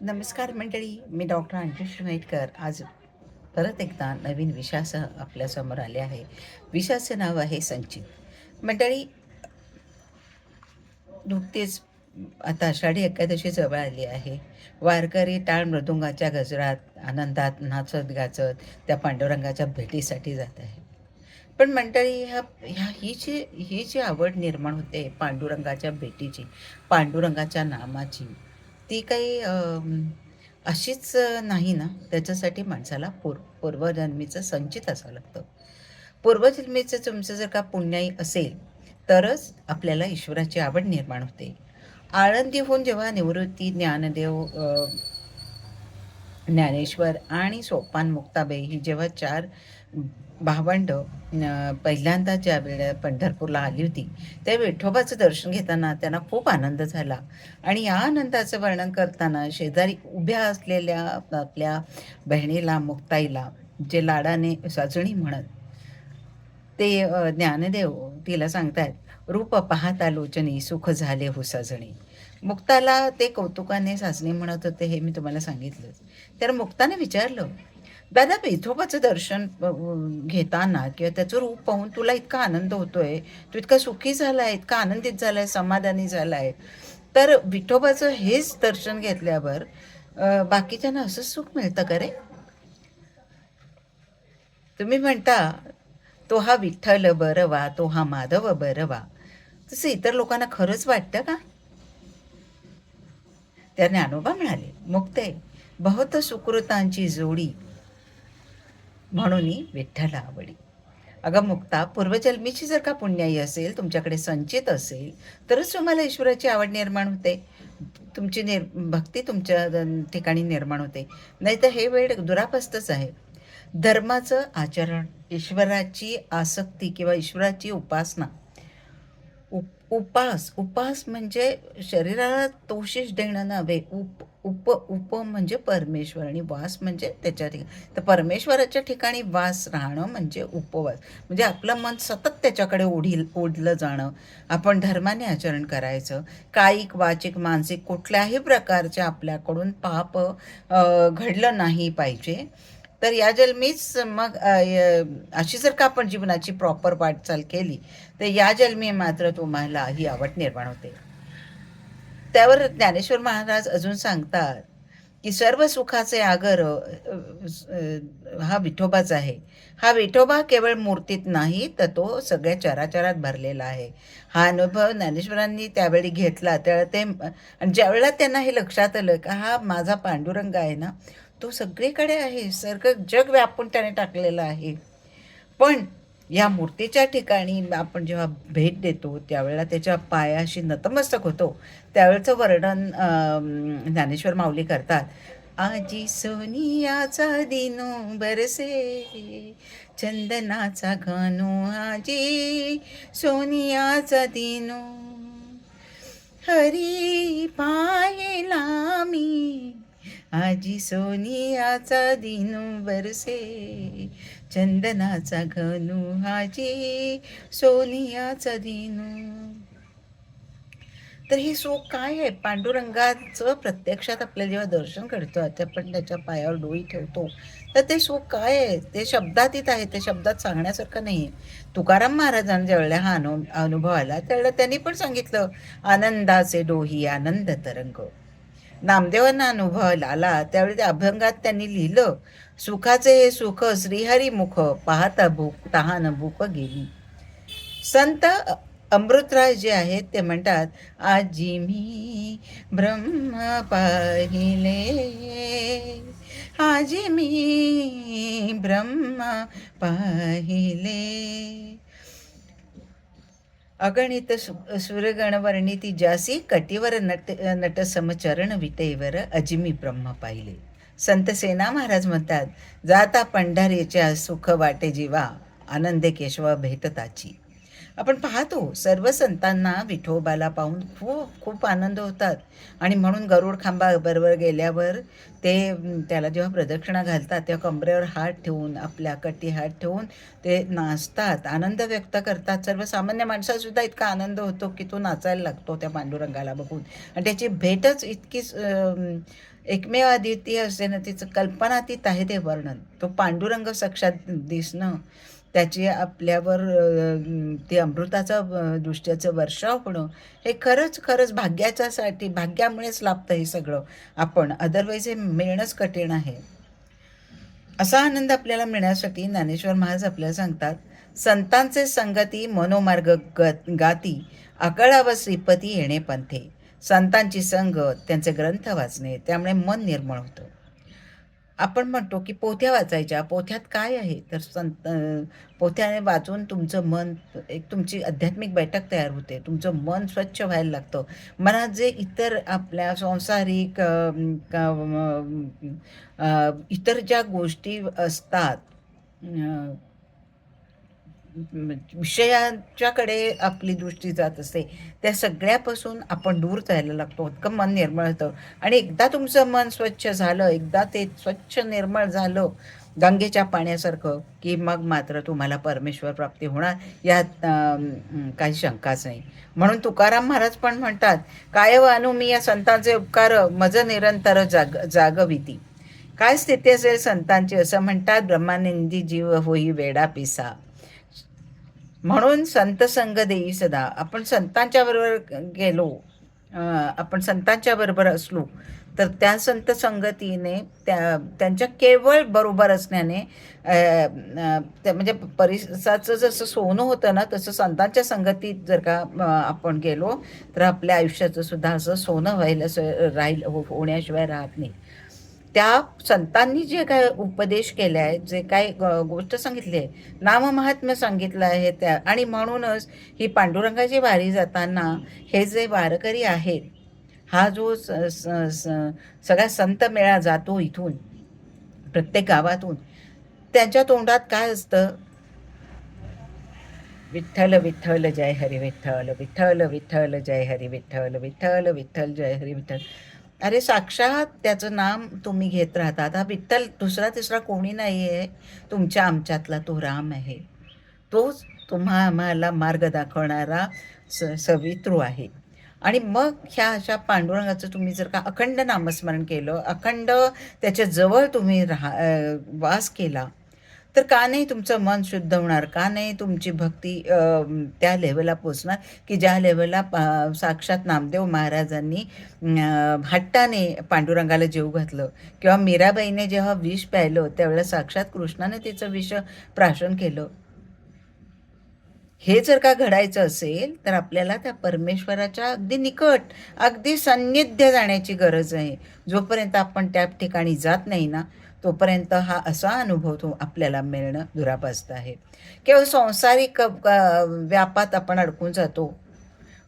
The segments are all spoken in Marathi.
नमस्कार मंडळी मी डॉक्टर अंजू शिरनेटकर आज परत एकदा नवीन विषयासह आपल्यासमोर आले आहे. विषयाचं नाव आहे संचित. मंडळी नुकतीच आता आषाढी एकादशी जवळ आली आहे. वारकरी टाळ मृदुंगाच्या गजरात आनंदात नाचत गाचत त्या पांडुरंगाच्या भेटीसाठी जात आहे. पण मंडळी ह्या ह्या ही जी ही जी आवड निर्माण होते पांडुरंगाच्या भेटीची पांडुरंगाच्या नामाची ती काही अशीच नाही ना. त्याच्यासाठी माणसाला पूर्व पूर्वजन्मीचं संचित असावं लागतं. पूर्वजन्मीचं तुमचं जर का पुण्याई असेल तरच आपल्याला ईश्वराची आवड निर्माण होते. आळंदीहून जेव्हा निवृत्ती ज्ञानदेव ज्ञानेश्वर आणि सोपान मुक्ताबाई ही जेव्हा चार भावंड पहिल्यांदा ज्या वेळेला पंढरपूरला आली होती त्या विठोबाचं दर्शन घेताना त्यांना खूप आनंद झाला. आणि या आनंदाचं वर्णन करताना शेजारी उभ्या असलेल्या आपल्या बहिणीला मुक्ताईला जे लाडाने साजणी म्हणत ते ज्ञानदेव तिला सांगतायत रूप पाहता लोचनी सुख झाले हो साजणी. मुक्ताला ते कौतुकाने साजणी म्हणत होते हे मी तुम्हाला सांगितलंच. तर मुक्ताने विचारलं दादा विठोबाचं दर्शन घेताना किंवा त्याचं रूप पाहून तुला इतका आनंद होतोय तू इतका सुखी झाला आहे इतका आनंदित झालाय समाधानी झालाय. तर विठोबाचं हेच दर्शन घेतल्यावर बाकीच्यांना असंच सुख मिळतं का रे? तुम्ही म्हणता तो हा विठ्ठल बरं वा तो हा माधव बरं वा तसं इतर लोकांना खरंच वाटतं का? त्या ज्ञानोबा म्हणाले मुक्ते बहुत सुकृतांची जोडी म्हणून विठ्ठला आवडी. अगं मुक्ता पूर्वजन्मीची जर का पुण्याई असेल तुमच्याकडे संचित असेल तरच तुम्हाला ईश्वराची आवड निर्माण होते. तुमची निर भक्ती तुमच्या ठिकाणी निर्माण होते. नाही तर हे वेळ दुरापस्तच आहे. धर्माचं आचरण ईश्वराची आसक्ती किंवा ईश्वराची उपासना उप उपास उपास म्हणजे शरीराला तोशिष देणं नव्हे. उप उप उप म्हणजे परमेश्वर आणि वास म्हणजे त्याच्या ठिकाणी. तर परमेश्वराच्या ठिकाणी वास राहणं म्हणजे उपवास. म्हणजे आपलं मन सतत त्याच्याकडे ओढील ओढलं जाणं. आपण धर्माने आचरण करायचं. कायिक वाचिक मानसिक कुठल्याही प्रकारचे आपल्याकडून पाप घडलं नाही पाहिजे. तर या जन्मीच मग अशी जर का आपण जीवनाची प्रॉपर वाटचाल केली तर या जन्मी मात्र तुम्हाला ही आवड निर्माण होते. त्यावर ज्ञानेश्वर महाराज अजून सांगतात की सर्व सुखाचे आगर हा विठोबाच आहे. हा विठोबा केवळ मूर्तीत नाही तर तो सगळ्या चराचरात भरलेला आहे. हा अनुभव ज्ञानेश्वरांनी त्यावेळी घेतला. त्यावेळेला ते आणि ज्यावेळेला त्यांना हे लक्षात आलं का हा माझा पांडुरंग आहे ना तो सगळीकडे आहे. सर्ग जग व्यापून त्याने टाकलेलं आहे. पण या मूर्तीच्या ठिकाणी आपण जेव्हा भेट देतो त्यावेळेला त्याच्या पायाशी नतमस्तक होतो. त्यावेळेचं वर्णन ज्ञानेश्वर माऊली करतात. आजी सोनियाचा दिनो बरसे चंदनाचा घानो आजी सोनियाचा दिनो हरी पायला मी आजी सोनियाचा दिनू बरसे चंदनाचा घनू हाजी सोनियाचा दिनू. तर हे सुख काय आहे? पांडुरंगाचं प्रत्यक्षात आपल्याला जेव्हा दर्शन करतो आपण त्याच्या पायावर डोळी ठेवतो तर ते सुख काय आहे? ते शब्दातीत आहे ते शब्दात सांगण्यासारखं नाही आहे तुकाराम महाराजांना ज्यावेळेला हा अनु अनुभव आला. त्यावेळेला त्यांनी पण सांगितलं आनंदाचे डोही आनंद तरंग. नामदेवांना अनुभव आला त्यावेळी त्या अभंगात त्यांनी लिहिलं सुखाचे हे सुख श्रीहरी मुख पाहता भूक तहान भूक गेली. संत अमृतराय जे आहेत ते म्हणतात आजी मी ब्रह्म पाहिले आजी मी ब्रह्म पाहिले. अगणित सु- सुरगणवर्णिती जासी कटीवर नट नट समचरण विटेवर अजिमी ब्रह्म पाहिले संत सेना महाराज म्हणतात जाता पंढारीच्या सुख वाटे जीवा आनंद केशवा भेटताची आपण पाहतो सर्व संतांना विठोबाला पाहून खूप खूप आनंद होतात. आणि म्हणून गरुड खांबा बरोबर गेल्यावर ते त्याला जेव्हा प्रदक्षिणा घालतात तेव्हा कमरेवर हात ठेवून आपल्या कटी हात ठेवून ते नाचतात. आनंद व्यक्त करतात. सर्वसामान्य माणसासुद्धा इतका आनंद होतो की तो नाचायला लागतो त्या पांडुरंगाला बघून. आणि त्याची भेटच इतकी एकमेव अद्वितीय असते ना तिचं कल्पनातीत आहे ते वर्णन. तो पांडुरंग साक्षात दिसणं त्याची आपल्यावर ते अमृताचं दृष्ट्याचं वर्षाव होणं हे खरंच खरंच भाग्याच्यासाठी भाग्यामुळेच लाभतं हे सगळं आपण. अदरवाईज हे मिळणंच कठीण आहे. असा आनंद आपल्याला मिळण्यासाठी ज्ञानेश्वर महाराज आपल्याला सांगतात संतांचे संगती मनोमार्ग गत गाती अकळाव श्रीपती येणे पंथे. संतांची संगत त्यांचे ग्रंथ वाचणे त्यामुळे मन निर्मळ होतं. आपण म्हणतो की पोथ्या वाचायच्या. पोथ्यात काय आहे? तर संत पोथ्याने वाचून तुमचं मन एक तुमची आध्यात्मिक बैठक तयार होते. तुमचं मन स्वच्छ व्हायला लागतं. मनात जे इतर आपल्या संसारिक इतर ज्या गोष्टी असतात म्हणजे विषयांच्याकडे आपली दृष्टी जात असते. त्या सगळ्यापासून आपण दूर जायला लागतो. इतकं मन निर्मळ होतं. आणि एकदा तुमचं मन स्वच्छ झालं एकदा ते स्वच्छ निर्मळ झालं गंगेच्या पाण्यासारखं की मग मात्र तुम्हाला परमेश्वर प्राप्ती होणार यात काही शंकाच नाही. म्हणून तुकाराम महाराज पण म्हणतात काय वानू मी या संतांचे उपकार मज निरंतर जाग जागविती. काय स्थिती असेल संतांची? असं म्हणतात ब्रह्मानंदी जीव होई वेडा पिसा. म्हणून संत संग देई सदा. आपण संतांच्या बरोबर गेलो आपण संतांच्या बरोबर असलो तर त्या संत संगतीने त्या त्यांच्या केवळ बरोबर असण्याने त्या म्हणजे परिसाचं जसं सोनं होतं ना तसं संतांच्या संगतीत जर का आपण गेलो तर आपल्या आयुष्याचं सुद्धा असं सोनं व्हायला स- राहील हो- होण्याशिवाय राहत नाही. त्या संतांनी जे काय उपदेश केले आहे जे काय गोष्ट सांगितली आहे नाममहात्म्य सांगितलं आहे त्या आणि म्हणूनच ही पांडुरंगाची वारी जाताना हे जे वारकरी आहेत हा जो स- स- स- सगळा संत मेळा जातो इथून प्रत्येक गावातून त्यांच्या तोंडात काय असतं? विठ्ठल विठ्ठल जय हरी विठ्ठल विठ्ठल विठ्ठल जय हरी विठ्ठल विठ्ठल विठ्ठल जय हरी विठ्ठल. अरे साक्षात त्याचं नाम तुम्ही घेत राहतात. हा विठ्ठल दुसरा तिसरा कोणी नाही आहे तुमच्या आमच्यातला तो राम आहे. तोच तुम्हा आम्हाला मार्ग दाखवणारा स सवित्रू आहे. आणि मग ह्या अशा पांडुरंगाचं तुम्ही जर का अखंड नामस्मरण केलं अखंड त्याच्याजवळ तुम्ही राहा वास केला तर का नाही तुमचं मन शुद्ध होणार? का नाही तुमची भक्ती त्या लेवलला पोचणार? की ज्या लेवलला साक्षात नामदेव महाराजांनी हट्टाने पांडुरंगाला जीव घातलं किंवा मीराबाईने जेव्हा विष प्यायलं त्यावेळेला साक्षात कृष्णाने तिचं विष प्राशन केलं. हे जर का घडायचं असेल तर आपल्याला त्या परमेश्वराच्या अगदी निकट अगदी सान्निध्य जाण्याची गरज आहे. जोपर्यंत आपण त्या ठिकाणी जात नाही ना तोपर्यंत हा असा अनुभव तो आपल्याला मिळणं दुरापास्त आहे. केवळ संसारिक व्यापात आपण अडकून जातो.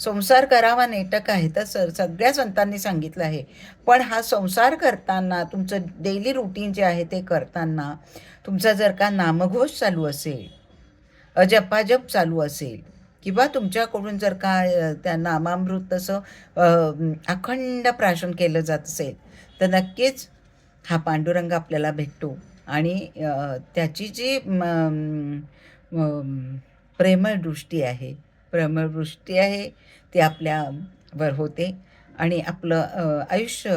संसार करावा नेटक आहे तर सर सगळ्या संतांनी सांगितलं आहे. पण हा संसार करताना तुमचं डेली रुटीन जे आहे ते करताना तुमचा जर का नामघोष चालू असेल अजपाजप चालू असेल किंवा तुमच्याकडून जर का त्या नामामृत तसं अखंड प्राशन केलं जात असेल तर नक्कीच हा पांडुरंग आपल्याला भेटतो. आणि त्याची जी म, प्रेमळ दृष्टी आहे प्रेमळ दृष्टी आहे ती आपल्यावर होते. आणि आपलं आयुष्य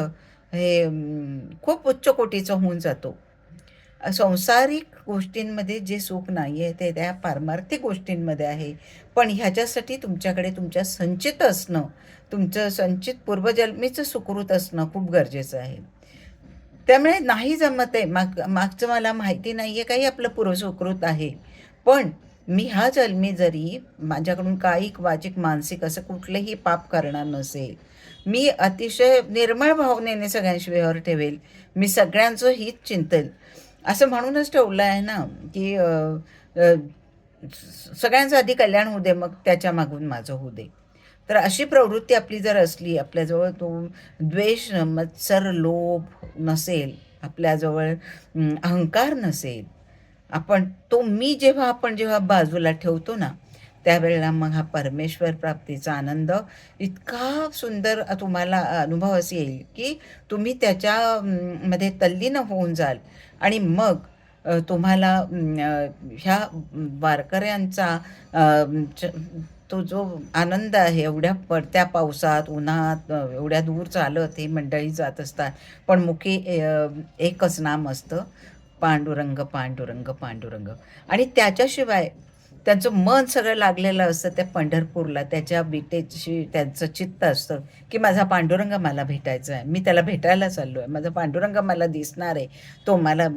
हे खूप उच्च कोटीचं होऊन जातो. संसारिक गोष्टींमध्ये जे सुख नाही आहे ते त्या पारमार्थिक गोष्टींमध्ये आहे. पण ह्याच्यासाठी तुमच्याकडे तुमच्या संचित असणं तुमचं संचित पूर्वजन्मीचं सुकृत असणं खूप गरजेचं आहे. त्यामुळे नाही जमत आहे. माग मागचं मला माहिती नाही आहे काही आपलं पूर्वसुकृत आहे. पण मी हा जन्मी जरी माझ्याकडून कायिक वाचिक मानसिक असं कुठलंही पाप करणार नसेल. मी अतिशय निर्मळ भावनेने सगळ्यांशी व्यवहार ठेवेल. मी सगळ्यांचं हित चिंतेल. असं म्हणूनच ठेवलं आहे ना की सगळ्यांचं आधी कल्याण होऊ दे मग त्याच्या मागून माझं होऊ दे. तर अशी प्रवृत्ती आपली जर असली आपल्याजवळ तो द्वेष मत्सर लोभ नसेल आपल्याजवळ अहंकार नसेल आपण तो मी जेव्हा आपण जेव्हा बाजूला ठेवतो ना त्यावेळेला मग हा परमेश्वर प्राप्तीचा आनंद इतका सुंदर तुम्हाला अनुभव असं येईल की तुम्ही त्याच्या मध्ये तल्लीन होऊन जाल. आणि मग तुम्हाला ह्या वारकऱ्यांचा च- तो जो आनंद आहे एवढ्या पडत्या पावसात उन्हात एवढ्या दूर चालत ही मंडळी जात असतात. पण मुखी एकच नाम असतं पांडुरंग पांडुरंग पांडुरंग. आणि त्याच्याशिवाय त्यांचं मन सगळं लागलेलं असतं त्या पंढरपूरला. त्याच्या विटेची त्यांचं चित्त असतं की माझा पांडुरंग मला भेटायचा आहे. मी त्याला भेटायला चाललो आहे माझा पांडुरंग मला दिसणार आहे. तो मला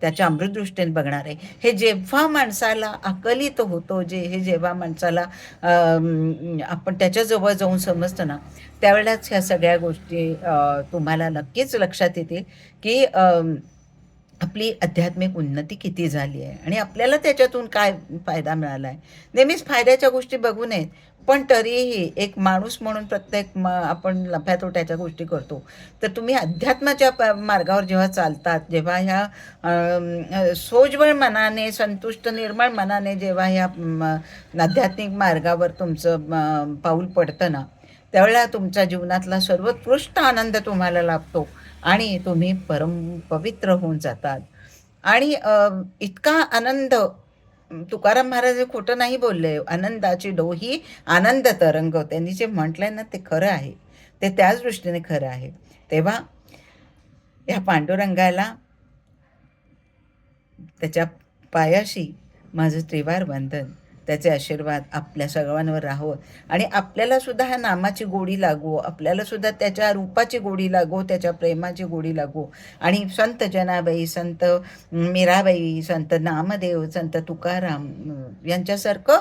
त्याच्या अमृतदृष्टीने बघणार आहे. हे जेव्हा माणसाला अकलित होतो जे हे जेव्हा माणसाला आपण त्याच्याजवळ जाऊन समजतं ना त्यावेळेलाच ह्या सगळ्या गोष्टी तुम्हाला नक्कीच लक्षात येतील की आपली आध्यात्मिक उन्नती किती झाली आहे? आणि आपल्याला त्याच्यातून काय फायदा मिळाला आहे नेहमीच फायद्याच्या गोष्टी बघू नयेत पण तरीही एक माणूस म्हणून प्रत्येक म आपण लफ्या तोट्याच्या गोष्टी करतो. तर तुम्ही अध्यात्माच्या प मार्गावर जेव्हा चालतात जेव्हा ह्या सोजवळ मनाने संतुष्ट निर्मळ मनाने जेव्हा ह्या आध्यात्मिक मार्गावर तुमचं पाऊल पडतं ना त्यावेळेला तुमच्या जीवनातला सर्वोत्कृष्ट आनंद तुम्हाला लाभतो. आणि तुम्ही परम पवित्र होऊन जातात. आणि इतका आनंद तुकाराम महाराज हे खोटं नाही बोलले. आनंदाची डोही आनंद तरंग त्यांनी जे म्हटलंय ना ते खरं आहे. ते त्याच दृष्टीने खरं आहे. तेव्हा ह्या पांडुरंगाला त्याच्या पायाशी माझं त्रिवार बंधन त्याचे आशीर्वाद आपल्या सर्वांवर राहो. आणि आपल्याला सुद्धा ह्या नामाची गोडी लागो. आपल्याला सुद्धा त्याच्या रूपाची गोडी लागो त्याच्या प्रेमाची गोडी लागो. आणि संत जनाबाई संत मीराबाई संत नामदेव संत तुकाराम यांच्यासारखं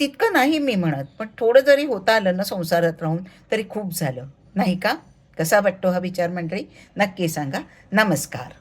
तितकं नाही मी म्हणत. पण थोडं जरी होता आलं ना संसारात राहून तरी खूप झालं. नाही का? कसा वाटतो हा विचार मंडळी? नक्की सांगा. नमस्कार.